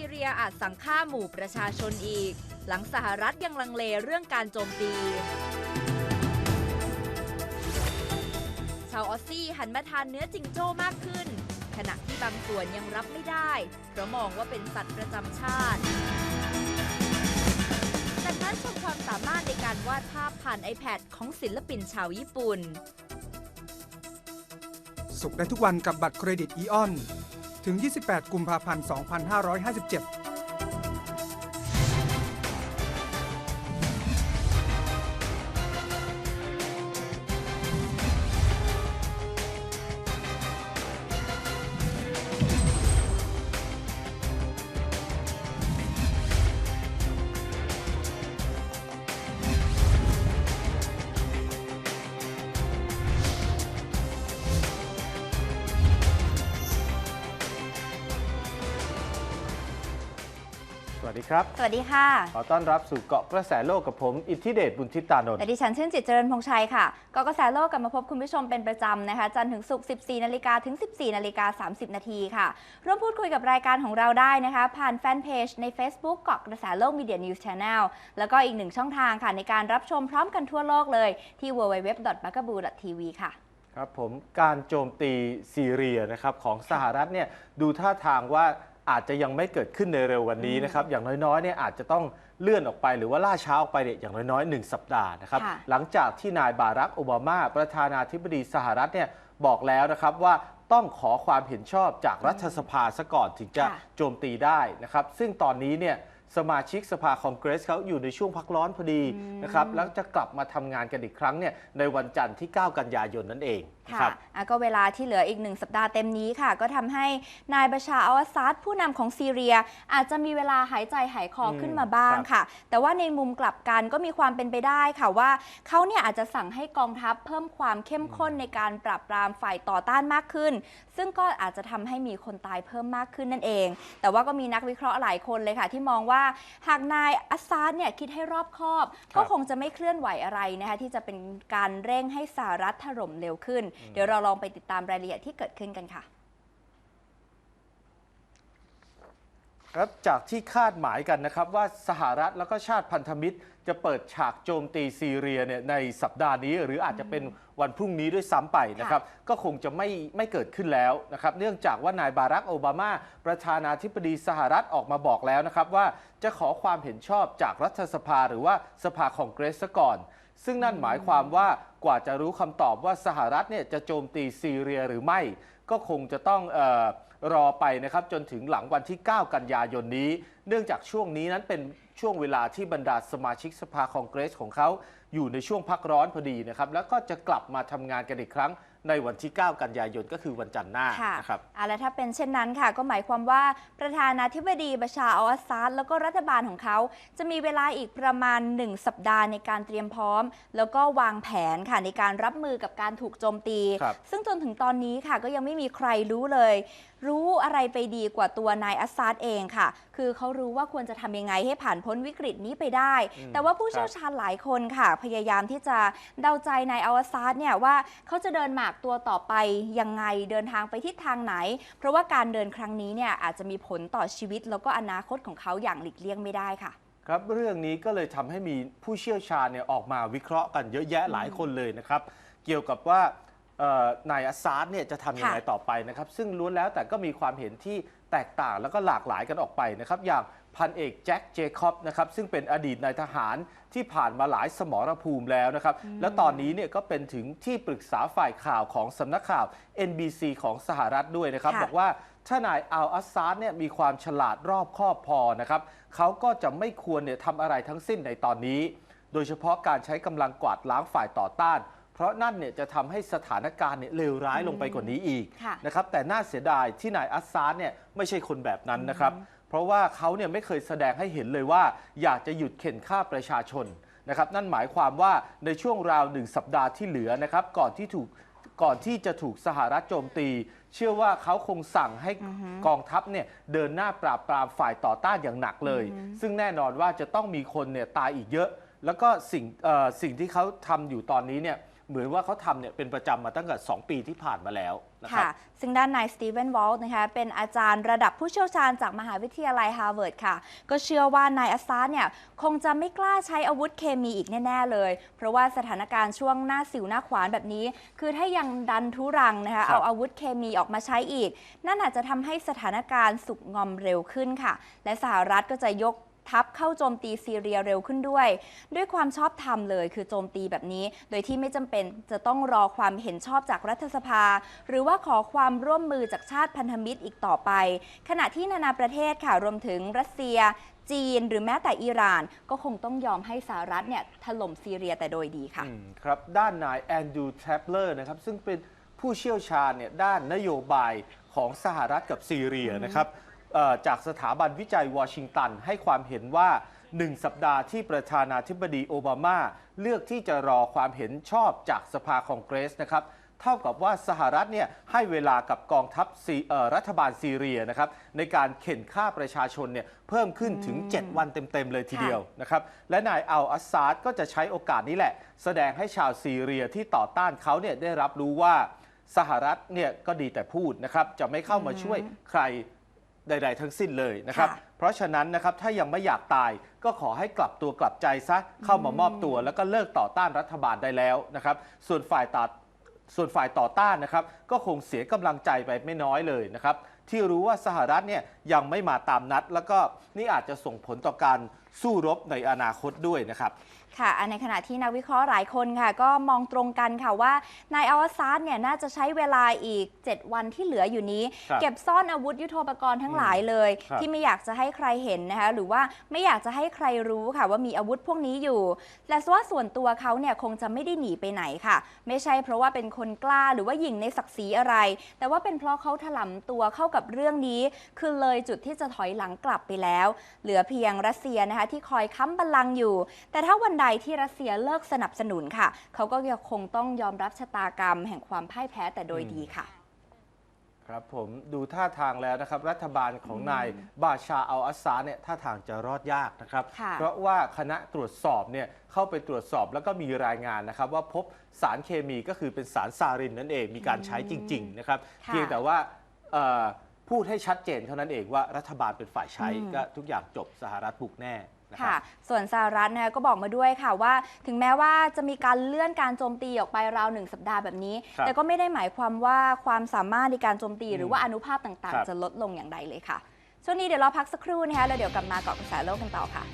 ซีเรียอาจสั่งฆ่าหมู่ประชาชนอีก หลังสหรัฐยังลังเลเรื่องการโจมตี ชาวออสซี่หันมาทานเนื้อจิงโจ้มากขึ้น ขณะที่บางส่วนยังรับไม่ได้ เพราะมองว่าเป็นสัตว์ประจำชาติจากนั้นชมความสามารถในการวาดภาพผ่าน iPad ของศิลปินชาวญี่ปุ่น สุขได้ทุกวันกับบัตรเครดิตอีออน ถึง 28 กุมภาพันธ์ 2557 สวัสดีครับ สวัสดีค่ะ ขอต้อนรับสู่เกาะกระแสโลกกับผม อิทธิเดชบุญทิตานนท์และดิฉันชื่นจิตเจริญพงษ์ชัยค่ะกกระแสโลกกลับมาพบคุณผู้ชมเป็นประจำนะคะ จันทร์ถึงศุกร์ 14 นาฬิกาถึง 14 นาฬิกา 30 นาทีค่ะ ร่วมพูดคุยกับรายการของเราได้นะคะ ผ่านแฟนเพจใน Facebook เกาะกระแสโลกมีเดียนิวส์ช n แนลแล้วก็อีกหนึ่งช่องทางค่ะในการรับชมพร้อมกันทั่วโลกเลยที่ www.bagabu.tv ค่ะครับผมการโจมตีซีเรียนะครับของสหรัฐเนี่ยดูท่าทางว่า อาจจะยังไม่เกิดขึ้นในเร็ววันนี้นะครับ อย่างน้อยๆเนี่ยอาจจะต้องเลื่อนออกไปหรือว่าล่าช้าออกไปเนี่ยอย่างน้อยๆ 1 สัปดาห์นะครับ ค่ะหลังจากที่นายบารักโอบามา ประธานาธิบดีสหรัฐเนี่ยบอกแล้วนะครับว่าต้องขอความเห็นชอบจากรัฐสภาซะก่อนถึงจะค่ะ โจมตีได้นะครับ ซึ่งตอนนี้เนี่ยสมาชิกสภาคองเกรสเขาอยู่ในช่วงพักร้อนพอดีนะครับแล้วจะกลับมาทำงานกันอีกครั้งเนี่ยในวันจันทร์ที่ 9 กันยายนนั่นเองนะ ค่ะครับอะก็เวลาที่เหลืออีกหนึ่งสัปดาห์เต็มนี้ค่ะ ก็ทำให้นายบาชาอัลอาซัดผู้นำของซีเรีย อาจจะมีเวลาหายใจหายคออมขึ้นมาบ้างครับค่ะ แต่ว่าในมุมกลับกันก็มีความเป็นไปได้ค่ะว่าเขาเนี่ยอาจจะสั่งให้กองทัพเพิ่มความเข้มข้นในการปราบปรามฝ่ายต่อต้านมากขึ้น ซึ่งก็อาจจะทำให้มีคนตายเพิ่มมากขึ้นนั่นเอง แต่ว่าก็มีนักวิเคราะห์หลายคนเลยค่ะ ที่มองว่าหากนายอัสซาดเนี่ยคิดให้รอบคอบครับก็คงจะไม่เคลื่อนไหวอะไรนะคะที่จะเป็นการเร่งให้สหรัฐถล่มเร็วขึ้นเดี๋ยวเราลองไปติดตามรายละเอียดที่เกิดขึ้นกันค่ะ ครับจากที่คาดหมายกันนะครับว่าสหรัฐแล้วก็ชาติพันธมิตร จะเปิดฉากโจมตีซีเรียเนี่ยในสัปดาห์นี้ หรืออาจจะเป็นวันพรุ่งนี้ด้วยซ้ำไปนะครับก็คงจะไม่ไม่เกิดขึ้นแล้วนะครับเนื่องจากว่านายบารักโอบามา ประธานาธิบดีสหรัฐออกมาบอกแล้วนะครับว่าจะขอความเห็นชอบจากรัฐสภาหรือว่าสภาคองเกรสซะก่อน ซึ่งนั่นหมายความว่ากว่าจะรู้คำตอบว่าสหรัฐเนี่ยจะโจมตีซีเรียหรือไม่ ก็คงจะต้องออรอไปนะครับจนถึงหลังวันที่ 9 กันยายนนี้ เนื่องจากช่วงนี้นั้นเป็นช่วงเวลาที่บรรดาสมาชิกสภาคองเกรสของเขา อยู่ในช่วงพักร้อนพอดีนะครับ แล้วก็จะกลับมาทำงานกันอีกครั้งในวันที่ 9 กันยายนก็คือวันจันทร์หน้าค่ะนะครับอะแล้วถ้าเป็นเช่นนั้นค่ะ ก็หมายความว่าประธานาธิบดีบาชาอัลอาซาดแล้วก็รัฐบาลของเขา จะมีเวลาอีกประมาณ 1 สัปดาห์ในการเตรียมพร้อม แล้วก็วางแผนค่ะในการรับมือกับการถูกโจมตี ครับ ซึ่งจนถึงตอนนี้ค่ะก็ยังไม่มีใครรู้เลย รู้อะไรไปดีกว่าตัวนายอัสซาดเองค่ะ คือเขารู้ว่าควรจะทำยังไงให้ผ่านพ้นวิกฤตนี้ไปได้อืมแต่ว่าผู้เชี่ยวชาญหลายคนค่ะพยายามที่จะเดาใจนายอัลอาซาดเนี่ยว่าเขาจะเดินหมากตัวต่อไปยังไงเดินทางไปทิศทางไหน เพราะว่าการเดินครั้งนี้เนี่ยอาจจะมีผลต่อชีวิต แล้วก็อนาคตของเขาอย่างหลีกเลี่ยงไม่ได้ค่ะ ครับเรื่องนี้ก็เลยทำให้มีผู้เชี่ยวชาญเนี่ยออกมาวิเคราะห์กันเยอะแยะหลายคนเลยนะครับ เกี่ยวกับว่านายอาซาดเนี่ยจะทำยังไงต่อไปนะครับ ซึ่งล้วนแล้วแต่ก็มีความเห็นที่แตกต่างแล้วก็หลากหลายกันออกไปนะครับ อย่าง พันเอกแจ็คเจคอบนะครับซึ่งเป็นอดีตนายทหารที่ผ่านมาหลายสมรภูมิแล้วนะครับ แล้วตอนนี้เนี่ยก็เป็นถึงที่ปรึกษาฝ่ายข่าวของสำนักข่าว NBC ของสหรัฐด้วยนะครับค่ะบอกว่าถ้านายอัลอาซาดเนี่ยมีความฉลาดรอบคอบพอนะครับเขาก็จะไม่ควรเนี่ยทำอะไรทั้งสิ้นในตอนนี้ โดยเฉพาะการใช้กำลังกวาดล้างฝ่ายต่อต้าน เพราะนั่นเนี่ยจะทำให้สถานการณ์เนี่ยเลวร้ายลงไปกว่านี้อีกค่ะนะครับแต่น่าเสียดายที่นายอัสซาดเนี่ยไม่ใช่คนแบบนั้นนะครับเพราะว่าเขาเนี่ยไม่เคยแสดงให้เห็นเลยว่า อยากจะหยุดเข็นฆ่าประชาชนนะครับนั่นหมายความว่าในช่วงราวหนึ่งสัปดาห์ที่เหลือนะครับก่อนที่ถูกก่อนที่จะถูกสหรัฐโจมตี เชื่อว่าเขาคงสั่งให้กองทัพเนี่ยเดินหน้าปราบปรามฝ่ายต่อต้านอย่างหนักเลย ซึ่งแน่นอนว่าจะต้องมีคนเนี่ยตายอีกเยอะ แล้วก็สิ่งเอ่อสิ่งที่เขาทำอยู่ตอนนี้เนี่ย เหมือนว่าเขาทำเนี่ยเป็นประจำมาตั้งแต่ 2 ปีที่ผ่านมาแล้วนะครับค่ะซึ่งด้านนายสตีเวนวอลต์นะคะเป็นอาจารย์ระดับผู้เชี่ยวชาญจากมหาวิทยาลัยฮาร์วาร์ดค่ะ ก็เชื่อว่านายอัสซาดเนี่ยคงจะไม่กล้าใช้อาวุธเคมีอีกแน่ ๆ เลย เพราะว่าสถานการณ์ช่วงหน้าสิวหน้าขวานแบบนี้ คือถ้ายังดันทุรังนะคะครับเอาอาวุธเคมีออกมาใช้อีก นั่นอาจจะทำให้สถานการณ์สุกงอมเร็วขึ้นค่ะ และสหรัฐก็จะยก ทัพเข้าโจมตีซีเรียเร็วขึ้นด้วย ด้วยความชอบธรรมเลย คือโจมตีแบบนี้ โดยที่ไม่จำเป็นจะต้องรอความเห็นชอบจากรัฐสภา หรือว่าขอความร่วมมือจากชาติพันธมิตรอีกต่อไป ขณะที่นานาประเทศค่ะรวมถึงรัสเซีย จีน หรือแม้แต่อิหร่าน ก็คงต้องยอมให้สหรัฐเนี่ยถล่มซีเรียแต่โดยดีค่ะครับด้านนายแอนดรูว์แทรปเลอร์นะครับซึ่งเป็นผู้เชี่ยวชาญเนี่ยด้านนโยบายของสหรัฐกับซีเรียนะครับ จากสถาบันวิจัยวอชิงตันให้ความเห็นว่า 1 สัปดาห์ที่ประธานาธิบดีโอบามาเลือกที่จะรอความเห็นชอบจากสภาคองเกรสนะครับเท่ากับว่าสหรัฐเนี่ยให้เวลากับกองทัพซีเอ่อรัฐบาลซีเรียนะครับในการเข็นฆ่าประชาชนเนี่ยเพิ่มขึ้นถึง 7 วันเต็ม ๆ เลยทีเดียวนะครับและนายอัลอัสซาดก็จะใช้โอกาสนี้แหละ แสดงให้ชาวซีเรียที่ต่อต้านเขาเนี่ยได้รับรู้ว่าสหรัฐเนี่ยก็ดีแต่พูดนะครับจะไม่เข้ามาช่วยใคร ใด ๆ ทั้งสิ้นเลยนะครับ ค่ะเพราะฉะนั้นนะครับถ้ายังไม่อยากตายก็ขอให้กลับตัวกลับใจซะเข้ามามอบตัว แล้วก็เลิกต่อต้านรัฐบาลได้แล้วนะครับ ส่วนฝ่ายต่อส่วนฝ่ายต่อต้านนะครับ ก็คงเสียกำลังใจไปไม่น้อยเลยนะครับ ที่รู้ว่าสหรัฐเนี่ยยังไม่มาตามนัด แล้วก็นี่อาจจะส่งผลต่อการสู้รบในอนาคตด้วยนะครับค่ะอันในขณะที่นักวิเคราะห์หลายคนค่ะ ก็มองตรงกันค่ะว่านายอวสานเนี่ยน่าจะใช้เวลาอีก 7 วันที่เหลืออยู่นี้ครับเก็บซ่อนอาวุธยุโทโธปกรณ์ทั้งหลายเลยครับที่ไม่อยากจะให้ใครเห็นนะคะหรือว่าไม่อยากจะให้ใครรู้ค่ะ ว่ามีอาวุธพวกนี้อยู่ และว่าส่วนตัวเขาเนี่ยคงจะไม่ได้หนีไปไหนค่ะ ไม่ใช่เพราะว่าเป็นคนกล้าหรือว่าหยิ่งในศักดิ์ศรีอะไร แต่ว่าเป็นเพราะเขาถลำตัวเข้ากับเรื่องนี้ คือเลยจุดที่จะถอยหลังกลับไปแล้ว เหลือเพียงรัสเซียนะคะที่คอยค้ำบัลลังก์อยู่ แต่ถ้าวันใดที่รัสเซียเลิกสนับสนุนค่ะ เขาก็ยังคงต้องยอมรับชะตากรรม แห่งความพ่ายแพ้แต่โดยดีค่ะ ครับผมดูท่าทางแล้วนะครับ รัฐบาลของนายบาชาอัลอัสซาดเนี่ยท่าทางจะรอดยากนะครับ ค่ะ เพราะว่าคณะตรวจสอบเนี่ยเข้าไปตรวจสอบแล้วก็มีรายงานนะครับ ว่าพบสารเคมีก็คือเป็นสารซารินนั่นเองมีการใช้จริง ๆ นะครับ ค่ะ เพียงแต่ว่าเอ่อ พูดให้ชัดเจนเท่านั้นเองว่ารัฐบาลเป็นฝ่ายใช้อืม ก็ทุกอย่างจบสหรัฐบุกแน่นะคค่ะรับส่วนสหรัฐนะคะก็บอกมาด้วยค่ะว่า ถึงแม้ว่าจะมีการเลื่อนการโจมตีออกไปราวหนึ่งสัปดาห์แบบนี้ ครับแต่ก็ไม่ได้หมายความว่าความสามารถในการโจมตีหรือว่าอนุภาพต่างครับ ๆ จะลดลงอย่างใดเลยค่ะ ช่วงนี้เดี๋ยวเราพักสักครู่นะคะแล้วเดี๋ยวกลับมาเกาะกระแสโลกกันต่อค่ะ